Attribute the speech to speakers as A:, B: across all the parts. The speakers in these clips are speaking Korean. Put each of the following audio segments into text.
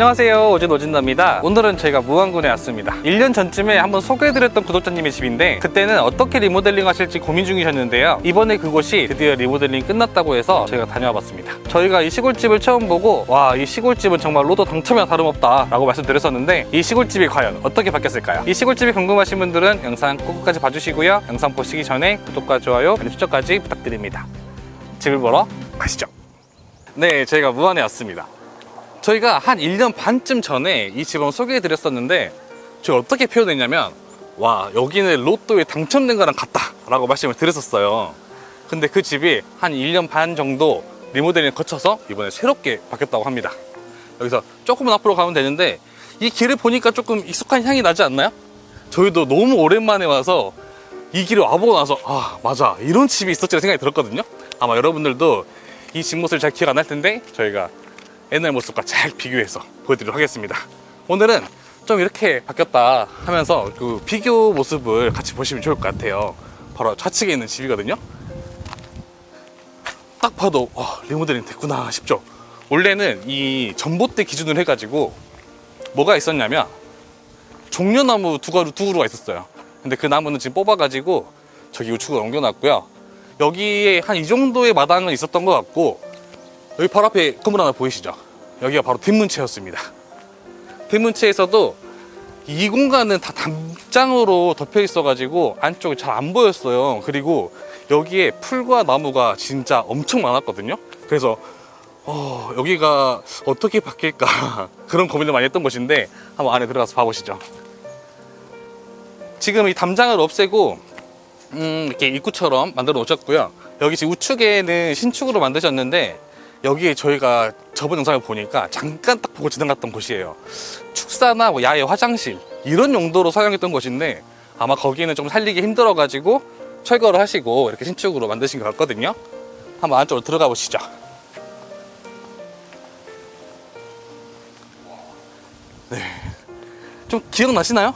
A: 안녕하세요. 오진 오진다입니다. 오늘은 저희가 무안군에 왔습니다. 1년 전쯤에 한번 소개해드렸던 구독자님의 집인데 그때는 어떻게 리모델링 하실지 고민 중이셨는데요. 이번에 그곳이 드디어 리모델링 끝났다고 해서 저희가 다녀와 봤습니다. 저희가 이 시골집을 처음 보고 와 이 시골집은 정말 로또 당첨이나 다름없다 라고 말씀드렸었는데 이 시골집이 과연 어떻게 바뀌었을까요? 이 시골집이 궁금하신 분들은 영상 끝까지 봐주시고요. 영상 보시기 전에 구독과 좋아요 알림 설정까지 부탁드립니다. 집을 보러 가시죠. 네 저희가 무안에 왔습니다 저희가 한 1년 반쯤 전에 이 집을 소개해 드렸었는데 제가 어떻게 표현했냐면 와 여기는 로또에 당첨된 거랑 같다 라고 말씀을 드렸었어요. 근데 그 집이 한 1년 반 정도 리모델링 거쳐서 이번에 새롭게 바뀌었다고 합니다. 여기서 조금만 앞으로 가면 되는데 이 길을 보니까 조금 익숙한 향이 나지 않나요? 저희도 너무 오랜만에 와서 이 길을 와보고 나서 아 맞아 이런 집이 있었지라는 생각이 들었거든요. 아마 여러분들도 이집 모습을 잘 기억 안 날 텐데 저희가 옛날 모습과 잘 비교해서 보여드리도록 하겠습니다. 오늘은 좀 이렇게 바뀌었다 하면서 그 비교 모습을 같이 보시면 좋을 것 같아요. 바로 좌측에 있는 집이거든요. 딱 봐도 와, 리모델링 됐구나 싶죠. 원래는 이 전봇대 기준으로 해가지고 뭐가 있었냐면 종려나무 두 그루 두 그루가 있었어요. 근데 그 나무는 지금 뽑아가지고 저기 우측으로 옮겨놨고요. 여기에 한 이 정도의 마당은 있었던 것 같고 여기 바로 앞에 건물 하나 보이시죠? 여기가 바로 뒷문체였습니다. 뒷문체에서도 이 공간은 다 담장으로 덮여 있어가지고 안쪽이 잘 안 보였어요. 그리고 여기에 풀과 나무가 진짜 엄청 많았거든요. 그래서 어, 여기가 어떻게 바뀔까 그런 고민을 많이 했던 곳인데 한번 안에 들어가서 봐보시죠. 지금 이 담장을 없애고 음, 이렇게 입구처럼 만들어 놓으셨고요. 여기 지금 우측에는 신축으로 만드셨는데 여기에 저희가 저번 영상을 보니까 잠깐 딱 보고 지나갔던 곳이에요. 축사나 뭐 야외 화장실 이런 용도로 사용했던 곳인데 아마 거기는 좀 살리기 힘들어가지고 철거를 하시고 이렇게 신축으로 만드신 것 같거든요. 한번 안쪽으로 들어가 보시죠. 네. 좀 기억나시나요?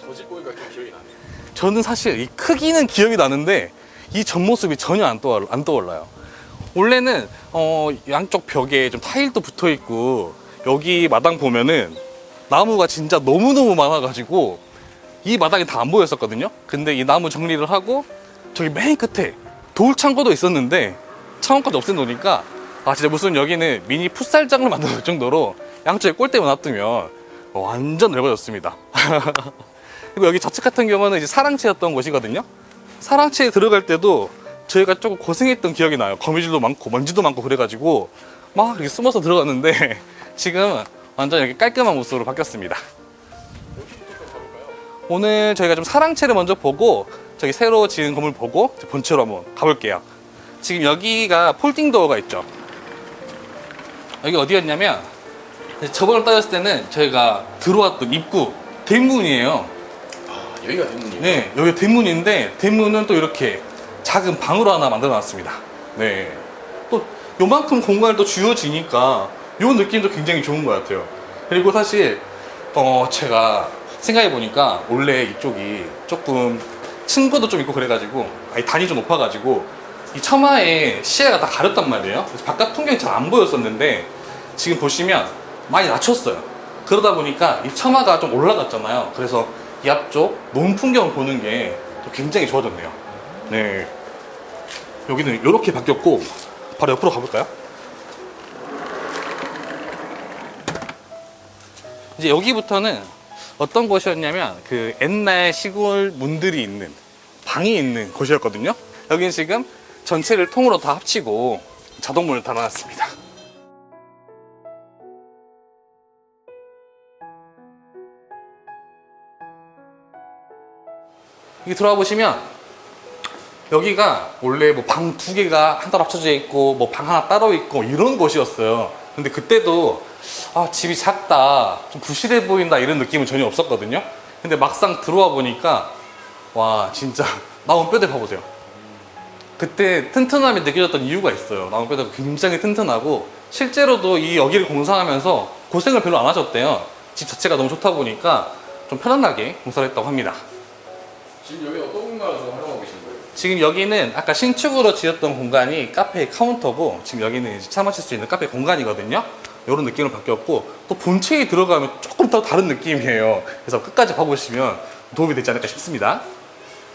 B: 저집 보니까 좀 기억이 나네.
A: 저는 사실 이 크기는 기억이 나는데 이 전 모습이 전혀 안, 떠올, 안 떠올라요. 원래는 어, 양쪽 벽에 좀 타일도 붙어 있고 여기 마당 보면은 나무가 진짜 너무너무 많아가지고 이 마당이 다 안 보였었거든요. 근데 이 나무 정리를 하고 저기 맨 끝에 돌 창고도 있었는데 창고까지 없애놓으니까 아 진짜 무슨 여기는 미니 풋살장을 만들 정도로 양쪽에 골대만 놔두면 완전 넓어졌습니다. 그리고 여기 좌측 같은 경우는 이제 사랑채였던 곳이거든요. 사랑채에 들어갈 때도 저희가 조금 고생했던 기억이 나요. 거미줄도 많고 먼지도 많고 그래가지고 막 이렇게 숨어서 들어갔는데 지금 완전 이렇게 깔끔한 모습으로 바뀌었습니다. 오늘 저희가 좀 사랑채를 먼저 보고 저기 새로 지은 건물 보고 본체로 한번 가볼게요. 지금 여기가 폴딩 도어가 있죠. 여기 어디였냐면 저번에 따졌을 때는 저희가 들어왔던 입구 대문이에요.
B: 아 여기가 대문이에요.
A: 네, 여기 대문인데 대문은 또 이렇게 작은 방으로 하나 만들어 놨습니다. 네. 또 요만큼 공간이 또 주어지니까 요 느낌도 굉장히 좋은 것 같아요. 그리고 사실 어 제가 생각해 보니까 원래 이쪽이 조금 층고도 좀 있고 그래가지고 아니 단이 좀 높아가지고 이 처마에 시야가 다 가렸단 말이에요. 그래서 바깥 풍경이 잘 안 보였었는데 지금 보시면 많이 낮췄어요. 그러다 보니까 이 처마가 좀 올라갔잖아요. 그래서 이 앞쪽 논 풍경을 보는 게또 굉장히 좋아졌네요. 네. 여기는 이렇게 바뀌었고 바로 옆으로 가볼까요? 이제 여기부터는 어떤 곳이었냐면 그 옛날 시골 문들이 있는 방이 있는 곳이었거든요. 여기는 지금 전체를 통으로 다 합치고 자동문을 달아놨습니다. 여기 들어와 보시면 여기가 원래 뭐 방 두 개가 한 따로 합쳐져 있고 뭐 방 하나 따로 있고 이런 곳이었어요. 근데 그때도 아 집이 작다 좀 부실해 보인다 이런 느낌은 전혀 없었거든요. 근데 막상 들어와 보니까 와 진짜 나온 뼈대 봐보세요. 그때 튼튼함이 느껴졌던 이유가 있어요. 나온 뼈대가 굉장히 튼튼하고 실제로도 이 여기를 공사하면서 고생을 별로 안 하셨대요. 집 자체가 너무 좋다 보니까 좀 편안하게 공사를 했다고 합니다.
B: 지금 여기 어떤 공간에서
A: 지금 여기는 아까 신축으로 지었던 공간이 카페 카운터고 지금 여기는 이제 차 마실 수 있는 카페 공간이거든요. 이런 느낌으로 바뀌었고 또 본체에 들어가면 조금 더 다른 느낌이에요. 그래서 끝까지 봐보시면 도움이 되지 않을까 싶습니다.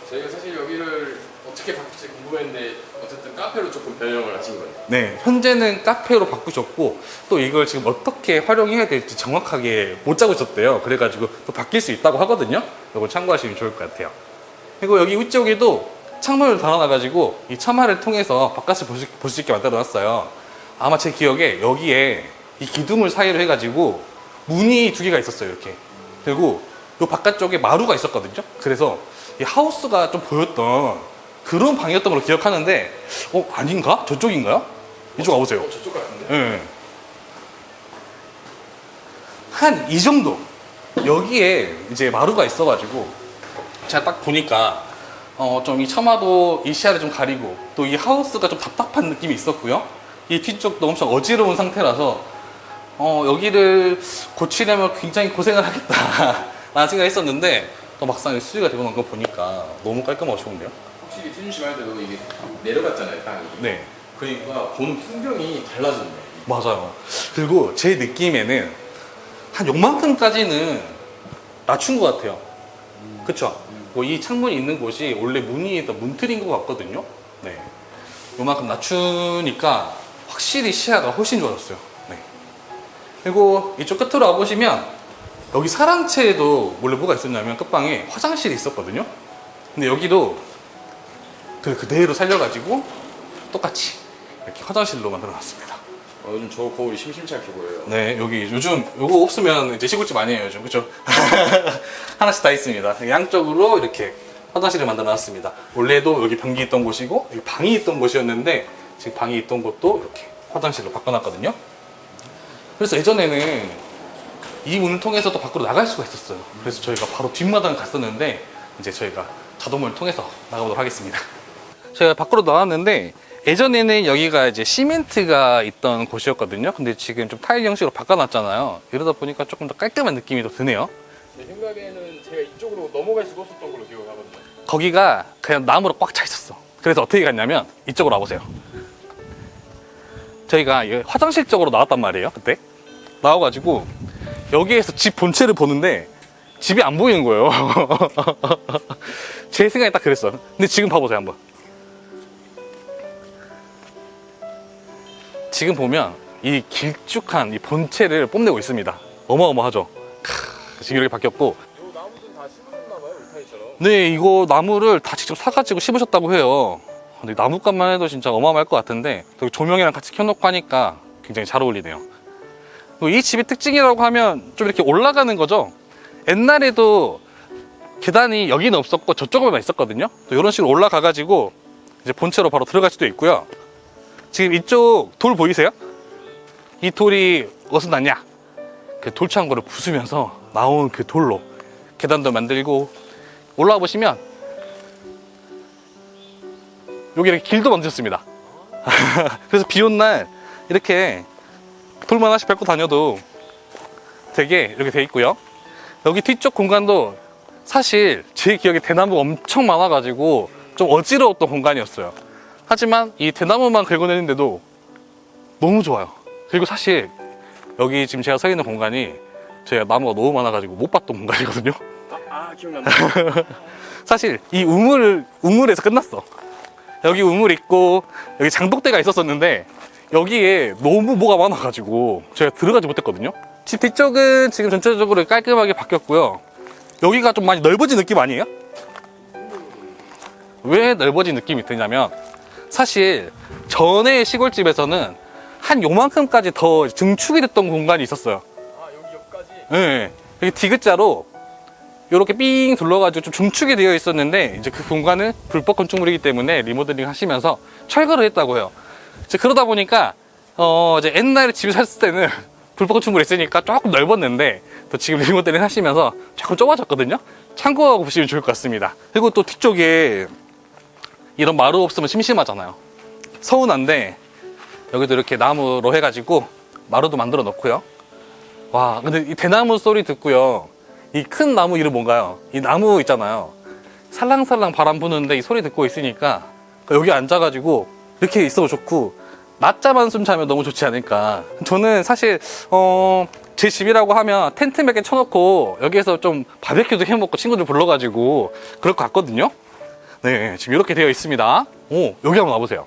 B: 저희가 사실 여기를 어떻게 바꿀지 궁금했는데 어쨌든 카페로 조금 변형을 하신 거예요.
A: 네, 현재는 카페로 바꾸셨고 또 이걸 지금 어떻게 활용해야 될지 정확하게 못 잡으셨대요. 그래가지고 또 바뀔 수 있다고 하거든요. 이걸 참고하시면 좋을 것 같아요. 그리고 여기 위쪽에도 창문을 달아놔가지고 이 참화를 통해서 바깥을 볼 수 있게 만들어놨어요. 아마 제 기억에 여기에 이 기둥을 사이로 해가지고 문이 두 개가 있었어요. 이렇게. 그리고 이 바깥쪽에 마루가 있었거든요. 그래서 이 하우스가 좀 보였던 그런 방이었던 걸로 기억하는데 어 아닌가? 저쪽인가요? 이쪽 와보세요.
B: 어, 저쪽 같은데?
A: 예. 한이 정도. 여기에 이제 마루가 있어가지고 제가 딱 보니까 어 좀 이 처마도 이 시야를 좀 가리고 또 이 하우스가 좀 답답한 느낌이 있었고요. 이 뒤쪽도 엄청 어지러운 상태라서 어 여기를 고치려면 굉장히 고생을 하겠다라는 생각을 했었는데 또 막상 수리가 되고 난 거 보니까 너무 깔끔하고 좋은데요.
B: 확실히 태준 씨 말대로 이게 내려갔잖아요, 땅이.
A: 네.
B: 그러니까 보는 풍경이 달라지네요.
A: 맞아요. 그리고 제 느낌에는 한 요만큼까지는 낮춘 것 같아요. 그쵸? 뭐이 창문이 있는 곳이 원래 문이 있던 문틀인 것 같거든요. 네. 요만큼 낮추니까 확실히 시야가 훨씬 좋아졌어요. 네. 그리고 이쪽 끝으로 와보시면 여기 사랑채에도 원래 뭐가 있었냐면 끝방에 화장실이 있었거든요. 근데 여기도 그 그대로 살려가지고 똑같이 이렇게 화장실로 만들어 놨습니다.
B: 어, 요즘 저 거울이 심심치 않게 보여요.
A: 네, 여기 요즘 요거 없으면 이제 시골집 아니에요, 요즘. 그죠? 하나씩 다 있습니다. 양쪽으로 이렇게 화장실을 만들어 놨습니다. 원래도 여기 변기 있던 곳이고, 여기 방이 있던 곳이었는데, 지금 방이 있던 곳도 이렇게 화장실로 바꿔놨거든요. 그래서 예전에는 이 문을 통해서 또 밖으로 나갈 수가 있었어요. 그래서 저희가 바로 뒷마당 갔었는데, 이제 저희가 자동문을 통해서 나가보도록 하겠습니다. 제가 밖으로 나왔는데 예전에는 여기가 이제 시멘트가 있던 곳이었거든요. 근데 지금 좀 타일 형식으로 바꿔놨잖아요. 이러다 보니까 조금 더 깔끔한 느낌이 더 드네요.
B: 제 생각에는 제가 이쪽으로 넘어갈 수도 없었던 걸로 기억하거든요.
A: 거기가 그냥 나무로 꽉 차 있었어. 그래서 어떻게 갔냐면 이쪽으로 와보세요. 저희가 이 화장실 쪽으로 나왔단 말이에요. 그때 나와가지고 여기에서 집 본체를 보는데 집이 안 보이는 거예요. 제 생각에 딱 그랬어. 근데 지금 봐보세요 한번. 지금 보면 이 길쭉한 이 본체를 뽐내고 있습니다. 어마어마하죠. 크, 지금 이렇게 바뀌었고. 네, 이거 나무를 다 직접 사가지고 심으셨다고 해요. 근데 나무값만 해도 진짜 어마어마할 것 같은데 또 조명이랑 같이 켜놓고 하니까 굉장히 잘 어울리네요. 이 집의 특징이라고 하면 좀 이렇게 올라가는 거죠. 옛날에도 계단이 여기는 없었고 저쪽에만 있었거든요. 또 이런 식으로 올라가가지고 이제 본체로 바로 들어갈 수도 있고요. 지금 이쪽 돌 보이세요? 이 돌이 어디서 났냐? 그 돌창고를 부수면서 나온 그 돌로 계단도 만들고 올라와 보시면 여기 이렇게 길도 만드셨습니다. 그래서 비 온 날 이렇게 돌만 하나씩 밟고 다녀도 되게 이렇게 돼 있고요. 여기 뒤쪽 공간도 사실 제 기억에 대나무가 엄청 많아가지고 좀 어지러웠던 공간이었어요. 하지만 이 대나무만 긁어내는데도 너무 좋아요. 그리고 사실 여기 지금 제가 서 있는 공간이 제가 나무가 너무 많아가지고 못 봤던 공간이거든요.
B: 아, 아 기억난다.
A: 사실 이 우물 우물에서 끝났어. 여기 우물 있고 여기 장독대가 있었었는데 여기에 너무 뭐가 많아가지고 제가 들어가지 못했거든요. 집 뒤쪽은 지금 전체적으로 깔끔하게 바뀌었고요. 여기가 좀 많이 넓어진 느낌 아니에요? 왜 넓어진 느낌이 드냐면 사실 전에 시골집에서는 한 요만큼까지 더 증축이 됐던 공간이 있었어요.
B: 아, 여기 옆까지.
A: 네. 여기 디귿자로 이렇게 삥 둘러가지고 좀 중축이 되어 있었는데 이제 그 공간은 불법 건축물이기 때문에 리모델링 하시면서 철거를 했다고요. 이제 그러다 보니까 어 이제 옛날에 집에 샀을 때는 불법 건축물이 있으니까 조금 넓었는데 또 지금 리모델링 하시면서 조금 좁아졌거든요. 참고하고 보시면 좋을 것 같습니다. 그리고 또 뒤쪽에 이런 마루 없으면 심심하잖아요. 서운한데 여기도 이렇게 나무로 해가지고 마루도 만들어 놓고요. 와, 근데 이 대나무 소리 듣고요. 이 큰 나무 이름 뭔가요? 이 나무 있잖아요. 살랑살랑 바람 부는데 이 소리 듣고 있으니까 여기 앉아가지고 이렇게 있어도 좋고 낮잠 한숨 자면 너무 좋지 않을까. 저는 사실 어, 제 집이라고 하면 텐트 몇 개 쳐놓고 여기에서 좀 바베큐도 해먹고 친구들 불러가지고 그럴 것 같거든요. 네, 지금 이렇게 되어 있습니다. 오, 여기 한번 와보세요.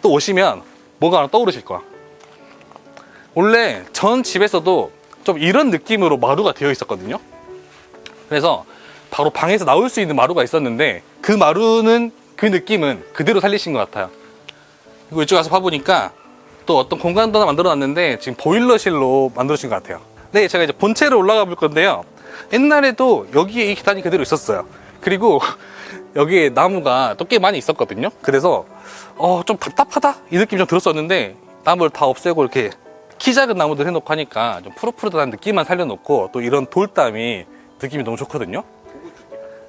A: 또 오시면 뭐가 하나 떠오르실 거야. 원래 전 집에서도 좀 이런 느낌으로 마루가 되어 있었거든요. 그래서 바로 방에서 나올 수 있는 마루가 있었는데 그 마루는 그 느낌은 그대로 살리신 것 같아요. 그리고 이쪽 가서 봐보니까 또 어떤 공간도 하나 만들어 놨는데 지금 보일러실로 만들어진 것 같아요. 네, 제가 이제 본체로 올라가 볼 건데요. 옛날에도 여기에 이 계단이 그대로 있었어요. 그리고 여기에 나무가 또 꽤 많이 있었거든요. 그래서 어, 좀 답답하다 이 느낌이 좀 들었었는데 나무를 다 없애고 이렇게 키 작은 나무들 해놓고 하니까 좀 푸릇푸릇한 느낌만 살려놓고 또 이런 돌담이 느낌이 너무 좋거든요.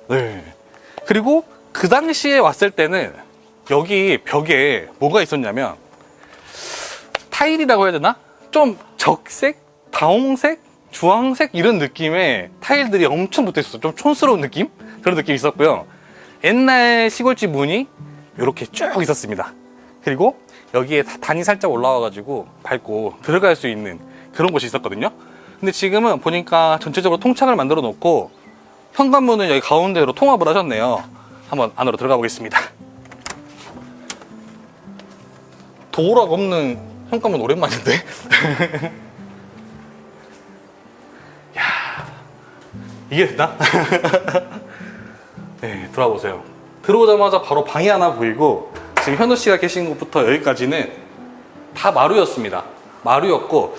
A: 네. 그리고 그 당시에 왔을 때는 여기 벽에 뭐가 있었냐면 타일이라고 해야 되나? 좀 적색, 다홍색, 주황색 이런 느낌의 타일들이 엄청 붙어 있었어요. 좀 촌스러운 느낌? 그런 느낌이 있었고요. 옛날 시골집 문이 이렇게 쭉 있었습니다. 그리고 여기에 다- 단이 살짝 올라와가지고 밟고 들어갈 수 있는 그런 곳이 있었거든요. 근데 지금은 보니까 전체적으로 통창을 만들어 놓고 현관문은 여기 가운데로 통합을 하셨네요. 한번 안으로 들어가 보겠습니다. 도어락 없는 현관문 오랜만인데? 야 이게 됐나? 네, 들어보세요. 들어오자마자 바로 방이 하나 보이고 지금 현우 씨가 계신 곳부터 여기까지는 다 마루였습니다. 마루였고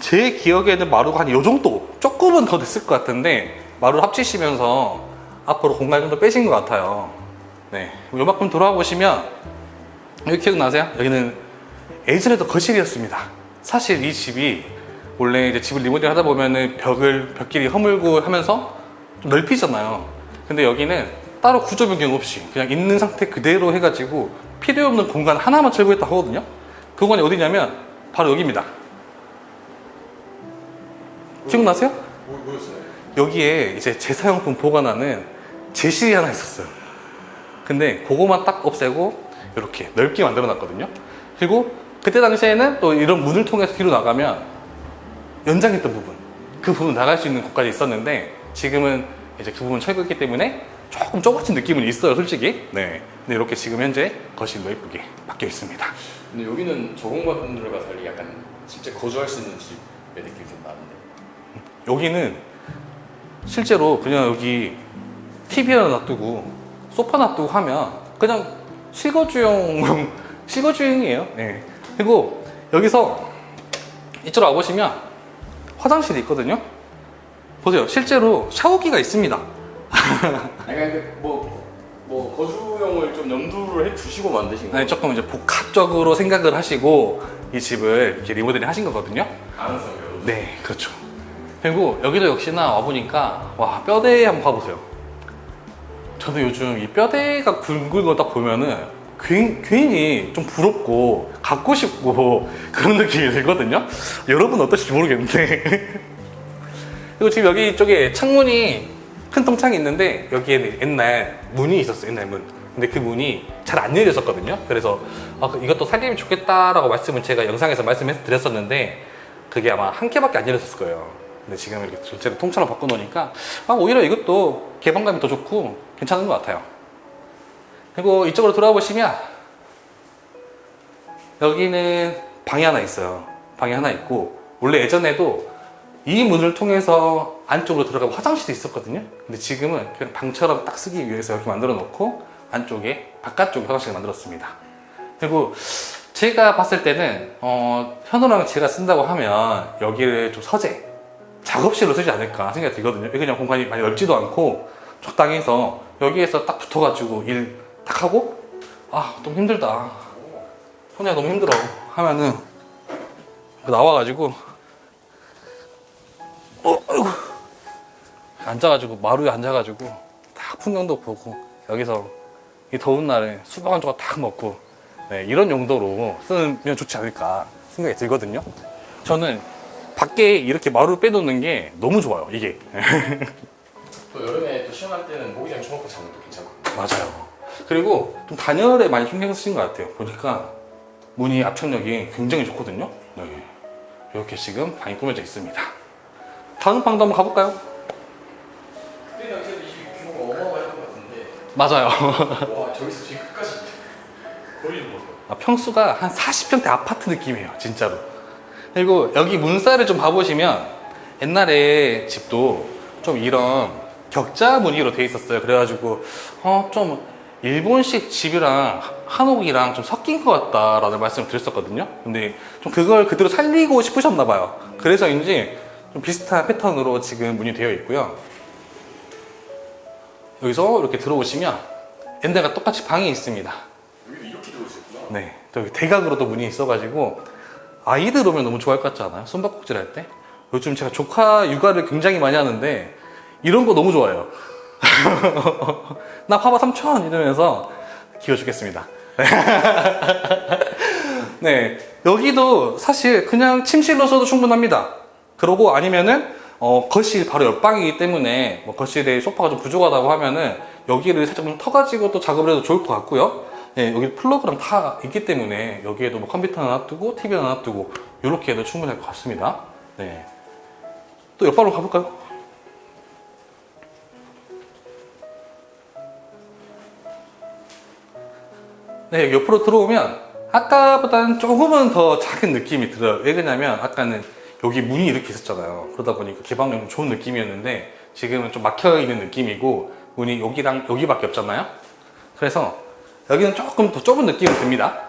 A: 제 기억에는 마루가 한요 정도 조금은 더 됐을 것 같은데 마루를 합치시면서 앞으로 공간을 좀더 빼신 것 같아요. 네, 요만큼 돌아와 보시면 여기 기억나세요? 여기는 예전에도 거실이었습니다. 사실 이 집이 원래 이제 집을 리모델 하다 보면은 벽을 벽끼리 허물고 하면서 좀 넓히잖아요. 근데 여기는 따로 구조 변경 없이 그냥 있는 상태 그대로 해가지고 필요 없는 공간 하나만 철거했다 하거든요. 그 공간이 어디냐면 바로 여기입니다. 기억나세요?
B: 뭐, 뭐였어요?
A: 여기에 이제 제사용품 보관하는 제실이 하나 있었어요. 근데 그거만 딱 없애고 이렇게 넓게 만들어 놨거든요. 그리고 그때 당시에는 또 이런 문을 통해서 뒤로 나가면 연장했던 부분, 그 부분 나갈 수 있는 곳까지 있었는데 지금은 이제 그 부분 철거했기 때문에 조금 좁아진 느낌은 있어요, 솔직히. 네. 근데 이렇게 지금 현재 거실로 예쁘게 바뀌어 있습니다.
B: 근데 여기는 저공간들과 달리 약간 진짜 거주할 수 있는 집의 느낌이 좀 나는데
A: 여기는 실제로 그냥 여기 TV 하나 놔두고 소파 놔두고 하면 그냥 실거주용 실거주용이에요. 네. 그리고 여기서 이쪽으로 와보시면 화장실이 있거든요. 보세요. 실제로 샤워기가 있습니다.
B: 아니 근데 뭐, 뭐 거주용을 좀 염두를 해주시고 만드신 거예요?
A: 네, 조금 이제 복합적으로 생각을 하시고 이 집을 이렇게 리모델링 하신 거거든요.
B: 가능성이 요
A: 네, 그렇죠. 그리고 여기도 역시나 와보니까 와 뼈대 한번 봐보세요. 저도 요즘 이 뼈대가 굵은 거 딱 보면은 괜- 괜히 좀 부럽고 갖고 싶고 그런 느낌이 들거든요. 여러분 어떠실지 모르겠는데. 그리고 지금 여기 쪽에 창문이 큰 통창이 있는데 여기에는 옛날 문이 있었어요. 옛날 문. 근데 그 문이 잘 안 열렸었거든요. 그래서 아, 그 이것도 살리면 좋겠다라고 말씀을 제가 영상에서 말씀해 드렸었는데 그게 아마 한 개밖에 안 열렸을 거예요. 근데 지금 이렇게 전체를 통째로 바꿔놓으니까 아, 오히려 이것도 개방감이 더 좋고 괜찮은 것 같아요. 그리고 이쪽으로 돌아와 보시면 여기는 방이 하나 있어요. 방이 하나 있고 원래 예전에도 이 문을 통해서 안쪽으로 들어가면 화장실이 있었거든요. 근데 지금은 그냥 방처럼 딱 쓰기 위해서 이렇게 만들어 놓고 안쪽에 바깥쪽에 화장실을 만들었습니다. 그리고 제가 봤을 때는 어, 현우랑 제가 쓴다고 하면 여기를 좀 서재 작업실로 쓰지 않을까 생각이 들거든요. 그냥 공간이 많이 넓지도 않고 적당히 해서 여기에서 딱 붙어가지고 일 딱 하고 아 너무 힘들다. 현우야 너무 힘들어 하면은 나와가지고 어, 아이고. 앉아가지고 마루에 앉아가지고 딱 풍경도 보고 여기서 이 더운 날에 수박 한 조각 딱 먹고 네, 이런 용도로 쓰면 좋지 않을까 생각이 들거든요. 저는 밖에 이렇게 마루 빼놓는 게 너무 좋아요. 이게
B: 또 여름에 또 시원할 때는 모기장 쳐놓고 자면 또 괜찮고
A: 맞아요. 그리고 좀 단열에 많이 신경 쓰신 것 같아요. 보니까 문의 압착력이 굉장히 좋거든요. 네. 이렇게 지금 방이 꾸며져 있습니다. 다음 방도 한번 가볼까요?
B: 그때 당시에도 이 규모가 어마어마했던 것 같은데
A: 맞아요.
B: 와 저기서 지금 끝까지 보이는 거죠.
A: 아, 평수가 한 40평대 아파트 느낌이에요, 진짜로. 그리고 여기 문살을 좀 봐보시면 옛날에 집도 좀 이런 격자 무늬로 돼 있었어요. 그래가지고 어, 좀 일본식 집이랑 한옥이랑 좀 섞인 것 같다라는 말씀을 드렸었거든요. 근데 좀 그걸 그대로 살리고 싶으셨나 봐요. 그래서인지 좀 비슷한 패턴으로 지금 문이 되어 있고요. 여기서 이렇게 들어오시면 옛날과 똑같이 방이 있습니다.
B: 여기도 이렇게 들어오셨구나.
A: 네, 저기 대각으로도 문이 있어가지고 아이들 오면 너무 좋아할 것 같지 않아요? 숨바꼭질 할 때? 요즘 제가 조카 육아를 굉장히 많이 하는데 이런 거 너무 좋아해요. 나 봐봐 삼촌 이러면서 기워 주겠습니다. 네, 여기도 사실 그냥 침실로 써도 충분합니다. 그러고 아니면은 어, 거실 바로 옆방이기 때문에 뭐 거실에 소파가 좀 부족하다고 하면은 여기를 살짝 좀 터가지고 또 작업을 해도 좋을 것 같고요. 네, 여기 플러그랑 다 있기 때문에 여기에도 뭐 컴퓨터 하나 두고 TV 하나 두고 이렇게 해도 충분할 것 같습니다. 네. 또 옆방으로 가볼까요? 네, 옆으로 들어오면 아까보다는 조금은 더 작은 느낌이 들어요. 왜 그러냐면 아까는 여기 문이 이렇게 있었잖아요. 그러다 보니까 개방력이 좀 좋은 느낌이었는데 지금은 좀 막혀 있는 느낌이고 문이 여기랑 여기밖에 없잖아요. 그래서 여기는 조금 더 좁은 느낌이 듭니다.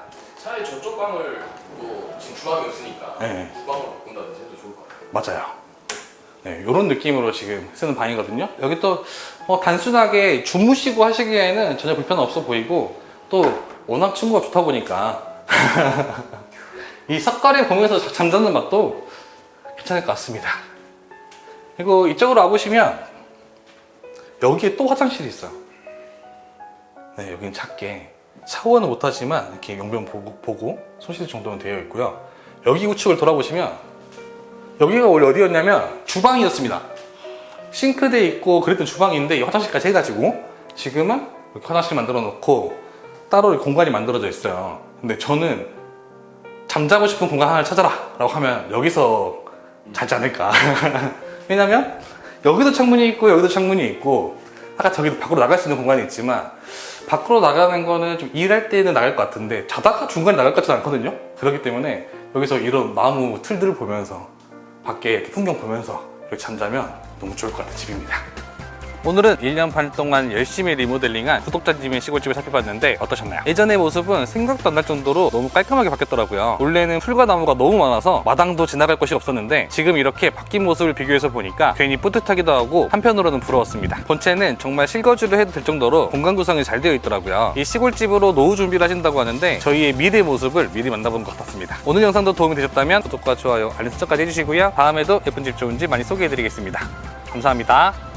B: 차라리 저쪽 방을 뭐 지금 주방이 없으니까
A: 네.
B: 주방으로 바꾼다든지 해도 좋을 것 같아요.
A: 맞아요. 네, 이런 느낌으로 지금 쓰는 방이거든요. 여기 또 어, 단순하게 주무시고 하시기에는 전혀 불편 없어 보이고 또 워낙 친구가 좋다 보니까 이 석가래 보면서 잠자는 맛도 괜찮을 것 같습니다. 그리고 이쪽으로 와보시면 여기에 또 화장실이 있어요. 네, 여기는 작게 샤워는 못하지만 이렇게 용변 보고, 보고 손 씻을 정도는 되어 있고요. 여기 우측을 돌아보시면 여기가 원래 어디였냐면 주방이었습니다. 싱크대 있고 그랬던 주방인데 이 화장실까지 해가지고 지금은 화장실 만들어 놓고 따로 공간이 만들어져 있어요. 근데 저는 잠자고 싶은 공간 하나를 찾아라 라고 하면 여기서 자지 않을까. 왜냐면 여기도 창문이 있고 여기도 창문이 있고 아까 저기도 밖으로 나갈 수 있는 공간이 있지만 밖으로 나가는 거는 좀 일할 때는 나갈 것 같은데 자다가 중간에 나갈 것 같지는 않거든요. 그렇기 때문에 여기서 이런 나무 틀들을 보면서 밖에 풍경 보면서 이렇게 잠자면 너무 좋을 것 같은 집입니다. 오늘은 1년 반 동안 열심히 리모델링한 구독자님의 시골집을 살펴봤는데 어떠셨나요? 예전의 모습은 생각도 안 날 정도로 너무 깔끔하게 바뀌었더라고요. 원래는 풀과 나무가 너무 많아서 마당도 지나갈 곳이 없었는데 지금 이렇게 바뀐 모습을 비교해서 보니까 괜히 뿌듯하기도 하고 한편으로는 부러웠습니다. 본체는 정말 실거주를 해도 될 정도로 공간 구성이 잘 되어 있더라고요. 이 시골집으로 노후 준비를 하신다고 하는데 저희의 미래 모습을 미리 만나본 것 같았습니다. 오늘 영상도 도움이 되셨다면 구독과 좋아요, 알림 설정까지 해주시고요. 다음에도 예쁜 집 좋은 집 많이 소개해드리겠습니다. 감사합니다.